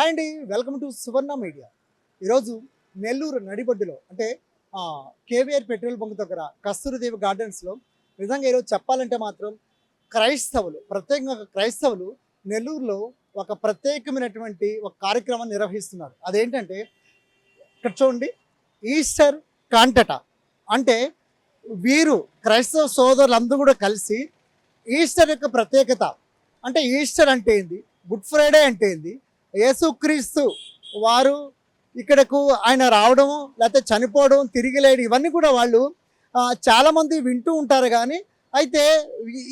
Hi అండి welcome to Suvarna media ఈరోజు నెల్లూరు నడిబొడ్డులో అంటే కేవీఆర్ పెట్రోల్ బంక్ దగ్గర కస్తూరిదేవి గార్డెన్స్లో నిజంగా ఈరోజు చెప్పాలంటే మాత్రం క్రైస్తవులు ప్రత్యేకంగా క్రైస్తవులు నెల్లూరులో ఒక ప్రత్యేకమైనటువంటి ఒక కార్యక్రమాన్ని నిర్వహిస్తున్నారు. అదేంటంటే ఇక్కడ చూడండి ఈస్టర్ కాంటట అంటే వీరు క్రైస్తవ సోదరులందరూ కూడా కలిసి ఈస్టర్ యొక్క ప్రత్యేకత అంటే ఈస్టర్ అంటే ఏంది? గుడ్ ఫ్రైడే అంటే ఏంది? యేసుక్రీస్తు వారు ఇక్కడకు ఆయన రావడం లేకపోతే చనిపోవడం తిరిగి లేడు ఇవన్నీ కూడా వాళ్ళు చాలామంది వింటూ ఉంటారు కానీ అయితే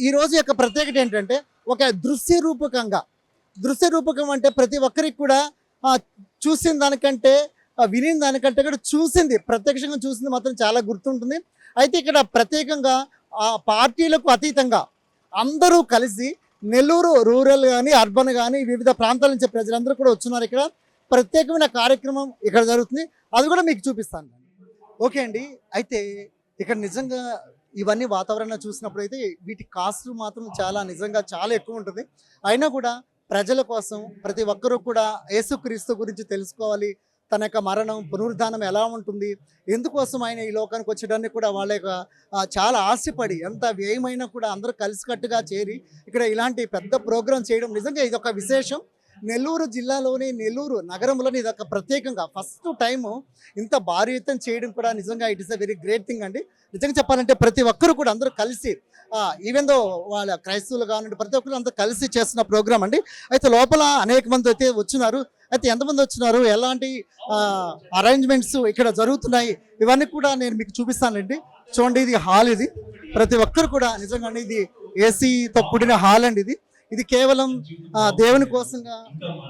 ఈరోజు యొక్క ప్రత్యేకత ఏంటంటే ఒక దృశ్య రూపకంగా దృశ్య రూపకం అంటే ప్రతి ఒక్కరికి కూడా చూసిన దానికంటే విని దానికంటే కూడా చూసింది ప్రత్యక్షంగా చూసింది మాత్రం చాలా గుర్తుంటుంది. అయితే ఇక్కడ ప్రత్యేకంగా ఆ పార్టీలకు అతీతంగా అందరూ కలిసి నెల్లూరు రూరల్ కానీ అర్బన్ కానీ వివిధ ప్రాంతాల నుంచి ప్రజలందరూ కూడా వచ్చున్నారు ఇక్కడ. ప్రత్యేకమైన కార్యక్రమం ఇక్కడ జరుగుతుంది. అది కూడా మీకు చూపిస్తాను ఓకే అండి. అయితే ఇక్కడ నిజంగా ఇవన్నీ వాతావరణం చూసినప్పుడు అయితే వీటి కాస్ట్ మాత్రం చాలా నిజంగా చాలా ఎక్కువ ఉంటుంది. అయినా కూడా ప్రజల కోసం ప్రతి ఒక్కరూ కూడా యేసుక్రీస్తు గురించి తెలుసుకోవాలి. తన యొక్క మరణం పునరుద్ధానం ఎలా ఉంటుంది? ఎందుకోసం ఆయన ఈ లోకానికి వచ్చడానికి కూడా వాళ్ళ యొక్క చాలా ఆశపడి ఎంత వ్యయమైనా కూడా అందరూ కలిసికట్టుగా చేరి ఇక్కడ ఇలాంటి పెద్ద ప్రోగ్రాం చేయడం నిజంగా ఇది ఒక విశేషం. నెల్లూరు జిల్లాలోని నెల్లూరు నగరంలోని ఇది ఒక ప్రత్యేకంగా ఫస్ట్ టైము ఇంత భారీ ఎత్తున చేయడం కూడా నిజంగా it is a very great thing అండి. నిజంగా చెప్పాలంటే ప్రతి ఒక్కరు కూడా అందరూ కలిసి ఈవెన్ దో వాళ్ళ క్రైస్తవులు కానివ్వండి ప్రతి ఒక్కరు అందరూ కలిసి చేస్తున్న ప్రోగ్రామ్ అండి. అయితే లోపల అనేక మంది అయితే వచ్చినారు అయితే ఎంతమంది వచ్చినారు? ఎలాంటి అరేంజ్మెంట్స్ ఇక్కడ జరుగుతున్నాయి? ఇవన్నీ కూడా నేను మీకు చూపిస్తానండి చూడండి ఇది హాల్ ఇది. ప్రతి ఒక్కరు కూడా నిజంగా ఇది ఏసీతో కూడిన హాల్ అండి ఇది. ఇది కేవలం దేవుని కోసంగా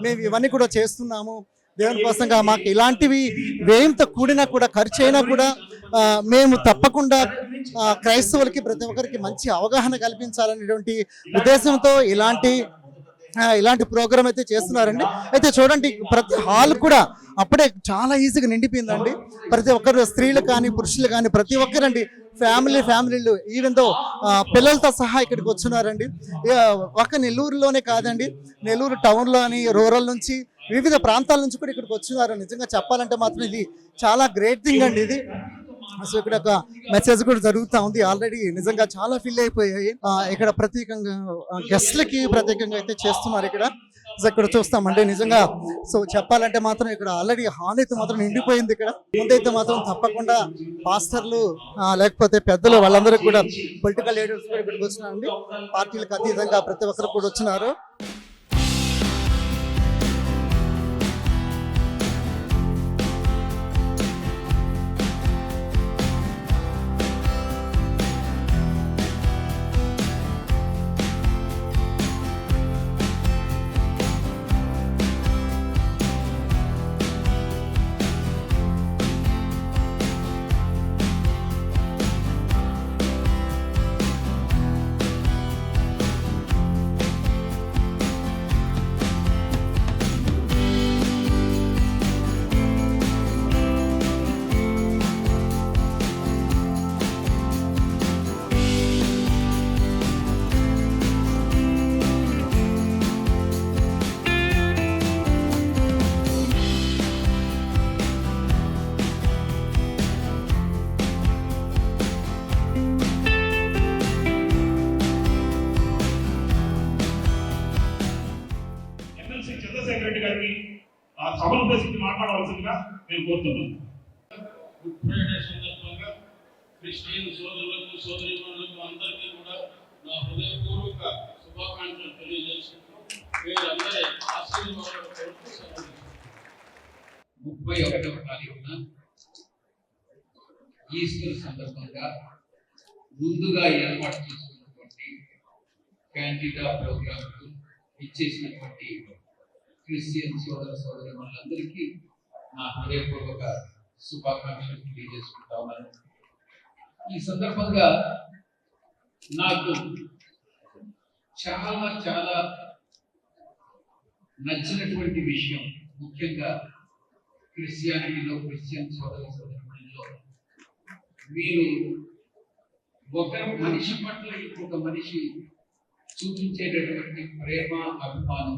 మేము ఇవన్నీ కూడా చేస్తున్నాము. దేవుని కోసంగా మాకు ఇలాంటివి వ్యయంతో కూడినా కూడా ఖర్చు అయినా కూడా మేము తప్పకుండా క్రైస్తవులకి ప్రతి ఒక్కరికి మంచి అవగాహన కల్పించాలనేటువంటి ఉద్దేశంతో ఇలాంటి ఇలాంటి ప్రోగ్రామ్ అయితే చేస్తున్నారండి. అయితే చూడండి ప్రతి హాల్ కూడా అప్పుడే చాలా ఈజీగా నిండిపోయిందండి. ప్రతి ఒక్కరు స్త్రీలు కానీ పురుషులు కానీ ప్రతి ఒక్కరండి ఫ్యామిలీ ఫ్యామిలీలు ఈవెన్ దో పిల్లలతో సహా ఇక్కడికి వచ్చున్నారండి ఒక నెల్లూరులోనే కాదండి నెల్లూరు టౌన్లో అని రూరల్ నుంచి వివిధ ప్రాంతాల నుంచి కూడా ఇక్కడికి వచ్చినారు నిజంగా చెప్పాలంటే మాత్రం ఇది చాలా గ్రేట్ థింగ్ అండి ఇది. సో ఇక్కడ ఒక మెసేజ్ కూడా జరుగుతూ ఉంది ఆల్రెడీ నిజంగా చాలా ఫిల్ అయిపోయాయి. ఇక్కడ ప్రత్యేకంగా గెస్ట్లకి ప్రత్యేకంగా అయితే చేస్తున్నారు ఇక్కడ. సో ఇక్కడ చూస్తామండి నిజంగా. సో చెప్పాలంటే మాత్రం ఇక్కడ ఆల్రెడీ హాల్ అయితే మాత్రం నిండిపోయింది ఇక్కడ. ముందైతే మాత్రం తప్పకుండా పాస్టర్లు లేకపోతే పెద్దలు వాళ్ళందరూ కూడా పొలిటికల్ లీడర్స్ కూడా ఇక్కడికి వచ్చినారండి పార్టీలకు అతీతంగా ప్రతి ఒక్కరు కూడా వచ్చినారు. మాట్లాడవలసిందిగా నేను కోరుతున్నాను. గుడ్ ఫ్రైడే సందర్భంగా క్రిస్టియన్ సోదరులకు సోదరిమణులకు అందరికీ కూడా నా హృదయపూర్వక శుభాకాంక్షలు తెలియజేసుకుంటూ మీరందరి ఆశీర్వాదాలు కోరుతూ ముప్పై ఒకటవ తారీఖున ఈస్టర్ సందర్భంగా ముందుగా ఏర్పాటు చేసుకున్నటువంటి క్యాండిడా ప్రోగ్రాంకు ఇచ్చేసినటువంటి క్రిస్టియన్ సోదర సోదరి వాళ్ళందరికీ నా హృదయపూర్వక శుభాకాంక్షలు తెలియజేసుకుంటా ఉన్నాను. ఈ సందర్భంగా నాకు చాలా చాలా నచ్చినటువంటి విషయం ముఖ్యంగా క్రిస్టియానిటీలో క్రిస్టియన్ సోదర సోదరులలో మీరు ఒక మనిషి పట్ల ఇంకొక మనిషి చూపించేటటువంటి ప్రేమ అభిమానం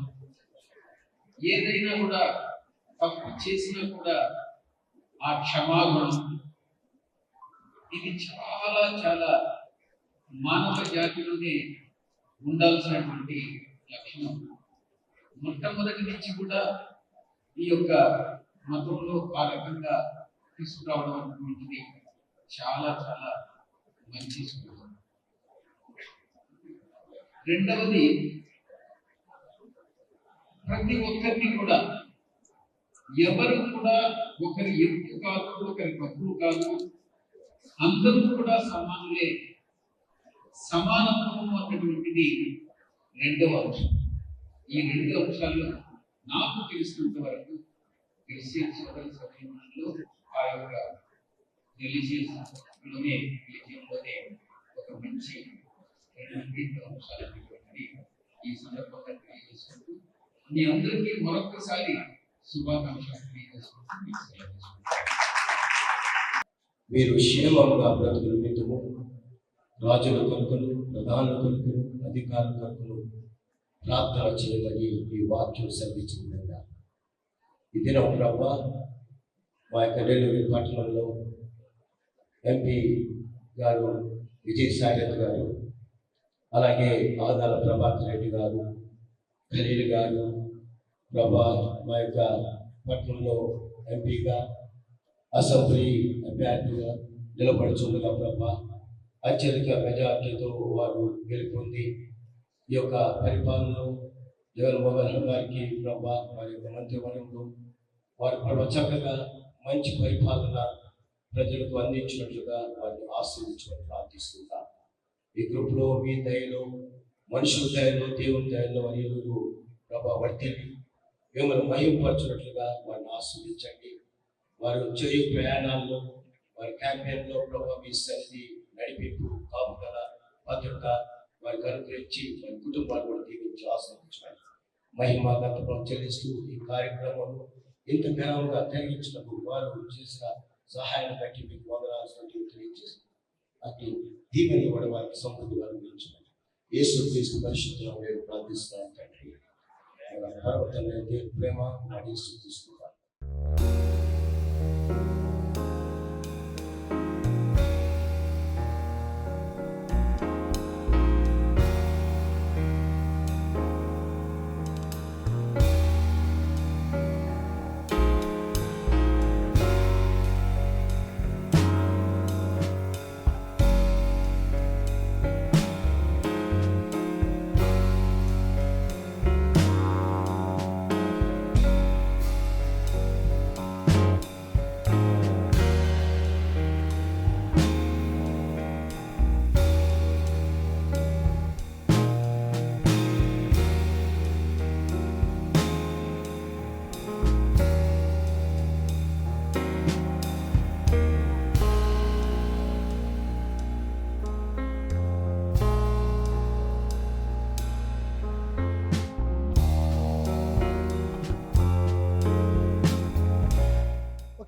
ఏదైనా కూడా తప్పు చేసినా కూడా ఆ క్షమాగుణం. ఇది చాలా చాలా మానవ జాతిలోనే ఉండాల్సినటువంటి లక్షణం. మొట్టమొదటి నుంచి కూడా ఈ యొక్క మతంలో ఆ రకంగా తీసుకురావడం అనేటువంటిది చాలా చాలా మంచి రెండవది ప్రతి ఒక్కరిని కూడా ఎవరు కూడా ఒకరి ఎక్కువ కాదు ఒకరి తక్కువ కాదు. అందరూ కూడా సమానులే. సమానత్వం అన్నటువంటిది రెండవ అంశం. ఈ రెండు అంశాలు నాకు తెలిసినంత వరకు క్రిస్టియన్ సోదర సమయంలో ఆ యొక్క రిలీజియస్లోనే రిలీజియన్లోనే ఒక మంచి రెండు అంశాలు ఈ సందర్భంగా తెలియజేసుకుంటూ మీ అందరికీ మరొకసారి శుభాకాంక్షలు మీరు క్షేమంగా బ్రతుకులు మితుము రాజుల కొరకులు ప్రధానుల కొరకులు అధికారుల కొరకులు ప్రార్థన చేయమని ఈ వాక్యం సెలవించిన విధంగా ఈ దినం ప్రభా మా యొక్క నెల్లూరు పట్టణంలో ఎంపీ గారు విజయసాయిరెడ్డి గారు అలాగే ఆదాల ప్రభాకర్ రెడ్డి గారు ఖలీల్ గారు ప్రభా మా యొక్క పట్టణంలో ఎంపీగా అసెంబ్లీ అభ్యర్థిగా నిలబడుచుండగా ప్రభా అత్యధిక మెజార్టీతో వారు గెలుపొంది. ఈ యొక్క పరిపాలనలో జగన్మోహన్ గారికి ప్రభా వారి యొక్క మంత్రివర్గంలో వారు ప్రభా చక్కగా మంచి పరిపాలన ప్రజలకు అందించినట్లుగా వారిని ఆస్వాదించమని ప్రార్థిస్తున్నా. ఈ గ్రూప్లో మీ దయలో మనుషుల దయలో దేవుని దయలో ఎదురు ప్రభా వర్తిల్లి మిమ్మల్ని మయంపరచినట్లుగా వారిని ఆస్వాదించండి వారు చేయు ప్రయాణాల్లో వారి క్యాంపెయిన్లో ప్రభావ మీ సన్నిధి నడిపింపు కాపుదల భద్రత వారికి అనుగ్రహించి వారి కుటుంబాన్ని కూడా దీవించి ఆస్వాదించాలి మహిమ గతపం చెల్లిస్తూ ఈ కార్యక్రమం ఇంత ఘనంగా జరిగించినప్పుడు వారు చేసిన సహాయం బట్టి మీకు వందనాల్సినట్టు తెలియజేసి అటు దీవెని కూడా వారికి సమృద్ధిగా అనుగ్రహించమని యేసు క్రీస్తు పరిశుద్ధంగా మేము ప్రార్థిస్తున్నాను తండ్రి. ప్రేమ వాడి తీసుకుంటాను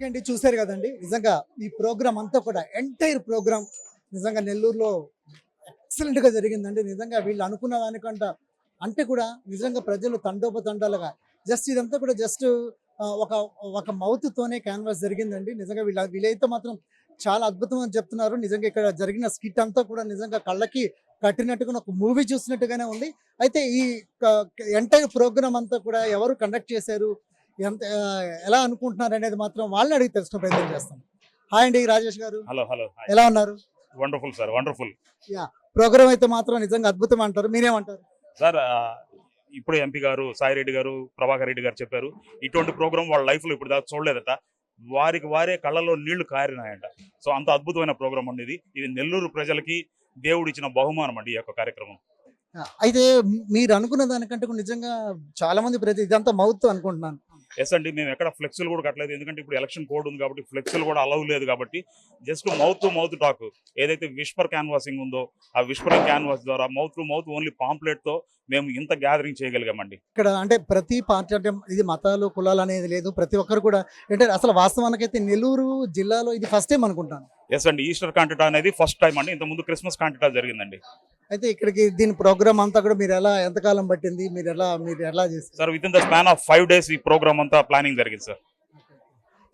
ఓకే అండి చూశారు కదండి. నిజంగా ఈ ప్రోగ్రామ్ అంతా కూడా ఎంటైర్ ప్రోగ్రామ్ నిజంగా నెల్లూరులో ఎక్సలెంట్గా గా జరిగిందండి. నిజంగా వీళ్ళు అనుకున్న దానికంట అంటే కూడా నిజంగా ప్రజలు తండోపతండాలుగా జస్ట్ ఇదంతా కూడా జస్ట్ ఒక ఒక మౌత్తోనే తోనే క్యాన్వాస్ జరిగిందండి. నిజంగా వీళ్ళ వీళ్ళైతే మాత్రం చాలా అద్భుతం అని చెప్తున్నారు. నిజంగా ఇక్కడ జరిగిన స్కిట్ అంతా కూడా నిజంగా కళ్ళకి కట్టినట్టుగా ఒక మూవీ చూసినట్టుగానే ఉంది. అయితే ఈ ఎంటైర్ ప్రోగ్రామ్ అంతా కూడా ఎవరు కండక్ట్ చేశారు? ఎంత ఎలా అనుకుంటున్నారు అనేది మాత్రం వాళ్ళని అడిగి తెలుసుకునే ప్రయత్నం చేస్తాం. హాయ్ అండి రాజేష్ గారు. హలో హలో ఎలా ఉన్నారు? వండర్ఫుల్ సార్ వండర్ఫుల్ ప్రోగ్రామ్ అయితే మాత్రం నిజంగా అద్భుతం అంటారు. మీరేమంటారు? సార్ ఇప్పుడు ఎంపీ గారు సాయి రెడ్డి గారు ప్రభాకర్ రెడ్డి గారు చెప్పారు ఇటువంటి ప్రోగ్రామ్ వాళ్ళ లైఫ్లో ఇప్పుడు దాకా చూడలేదట. వారికి వారే కళ్ళలో నీళ్ళు కారినాయంట. సో అంత అద్భుతమైన ప్రోగ్రామ్ అండి ఇది. ఇది నెల్లూరు ప్రజలకి దేవుడు ఇచ్చిన బహుమానం అండి ఈ యొక్క కార్యక్రమం. అయితే మీరు అనుకున్న దానికంటే నిజంగా చాలా మంది ప్రతి ఇదంతా మౌత్ అనుకుంటున్నాను. ఎస్ అండి మేము ఎక్కడ ఫ్లెక్స్లు కూడా కట్టలేదు. ఎందుకంటే ఇప్పుడు ఎలక్షన్ కోడ్ ఉంది కాబట్టి ఫ్లెక్స్లు కూడా అలవ్ లేదు కాబట్టి just mouth to mouth talk ఏదైతే విస్పర్ క్యాన్వాసింగ్ ఉందో ఆ విస్పర్ క్యాన్వాస్ ద్వారా మౌత్ టు మౌత్ ఓన్లీ పాంప్లెట్తో మేము ఇంత గ్యాదరింగ్ చేయగలిగామండి. ఇక్కడ అంటే ప్రతి పార్టీ అంటే ఇది మతాలు కులాలు అనేది లేదు. ప్రతి ఒక్కరు కూడా అంటే అసలు వాస్తవానికైతే నెల్లూరు జిల్లాలో ఇది ఫస్ట్ టైం అనుకుంటాను. ఎస్ అండి ఈస్టర్ కాంటెట్ అనేది ఫస్ట్ టైం అండి. ఇంత ముందు క్రిస్మస్ కాంటెట్ జరిగిందండి. అయితే ఇక్కడికి దీని ప్రోగ్రామ్ అంతా కూడా మీరు ఎలా ఎంతకాలం పట్టింది? మీరు ఎలా మీరు ఎలా చేస్తారు sir with in the span of five days ఈ ప్రోగ్రామ్ అంతా ప్లానింగ్ జరిగింది సార్.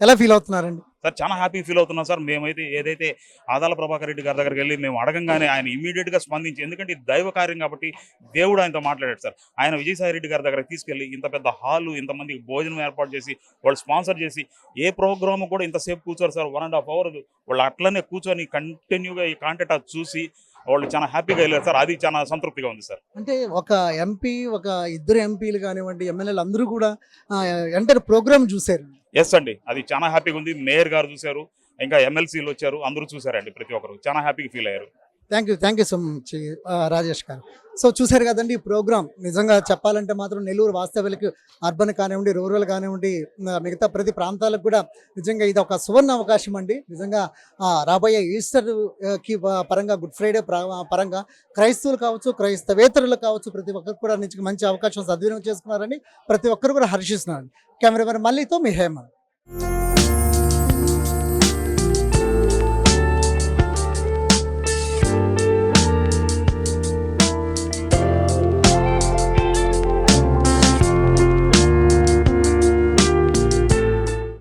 ఎలా ఫీల్ అవుతున్నారండి? సార్ చాలా హ్యాపీ ఫీల్ అవుతున్నాం సార్. మేమైతే ఏదైతే ఆదాల ప్రభాకర్ రెడ్డి గారి దగ్గరికి వెళ్ళి మేము అడగంగానే ఆయన ఇమీడియట్గా స్పందించి ఎందుకంటే ఇది దైవ కార్యం కాబట్టి దేవుడు ఆయనతో మాట్లాడాడు సార్. ఆయన విజయసాయి రెడ్డి గారి దగ్గర తీసుకెళ్ళి ఇంత పెద్ద హాలు ఇంతమందికి భోజనం ఏర్పాటు చేసి వాళ్ళు స్పాన్సర్ చేసి ఏ ప్రోగ్రామ్ కూడా ఇంతసేపు కూర్చోరు sir. One and half hour వాళ్ళు అట్లనే కూర్చొని కంటిన్యూగా ఈ కాంటెక్ట్ చూసి వాళ్ళు చాలా హ్యాపీగా వెళ్ళారు. సార్ అది చాలా సంతృప్తిగా ఉంది సార్. అంటే ఒక ఎంపీ ఒక ఇద్దరు ఎంపీలు కానివ్వండి ఎమ్మెల్యేలు అందరూ కూడా ఎంటర్ ప్రోగ్రామ్ చూశారు. ఎస్ అండి. అది చాలా హ్యాపీగా ఉంది. మేయర్ గారు చూశారు ఇంకా ఎమ్మెల్సీలు వచ్చారు అందరూ చూశారండి ప్రతి ఒక్కరు. చాలా హ్యాపీగా ఫీల్ అయ్యారు. Thank you thank you so much Rajesh garu. So చూశారు కదండి ఈ ప్రోగ్రామ్ నిజంగా చెప్పాలంటే మాత్రం నెల్లూరు వాస్తవ్యులకి అర్బన్ కానివ్వండి రూరల్ కానివ్వండి మిగతా ప్రతి ప్రాంతాలకు కూడా నిజంగా ఇది ఒక సువర్ణ అవకాశం అండి. నిజంగా రాబోయే ఈస్టర్కి పరంగా గుడ్ ఫ్రైడే పరంగా క్రైస్తవులు కావచ్చు క్రైస్తవేతరులు కావచ్చు ప్రతి ఒక్కరు కూడా నుంచి మంచి అవకాశం సద్వినియోగం చేసుకున్నారని ప్రతి ఒక్కరు కూడా హర్షిస్తున్నారు కెమెరామెన్ మళ్ళీతో మీ హేమంత్.